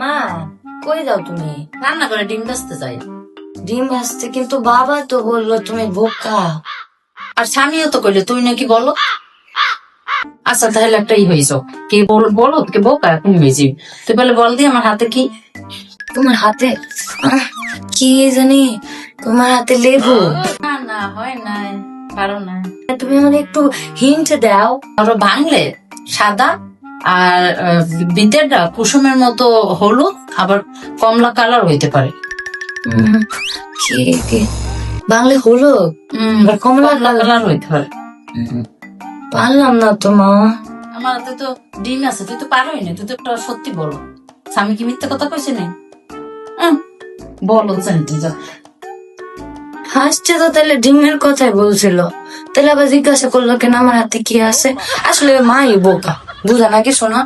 মা, কই যাও তুমি? রান্না করে ডিম যাই। ডিম ভাজতে কিন্তু বাবা তো বলল, তুমি বোকা। আর স্বামীও তো কইলে তুই নাকি বলো? আচ্ছা তাহলে হয়েছ কি বল, বলো? কে বোকা? তুমি হয়েছি তুই বলে, বল দি, আমার হাতে কি? তোমার হাতে? কি জানি? তোমার হাতে লেবু? না না, হয় নাই, পারো না তুমি আমাকে একটু হিন্ট দাও। আরও ভাঙলে সাদা আর ভিতরটা কুসুমের মতো হলুদ আবার কমলা কালার হইতে পারে। বাংলা হলো উম, কমলা কালার। হইতে পারে। পারলাম না তো মা। আমার হাতে তো ডিম আছে তুই তো পারোই না তুই তো একটা সত্যি বলো। স্বামী কি মিথ্যে কথা কইছে না? বলো হাসছে তো তাহলে ডিমের কথাই বলছিল। তাহলে আবার জিজ্ঞাসা করল কেন আমার হাতে কি আছে? আসলে মাই বোকা। বুঝা নাকি শোনা?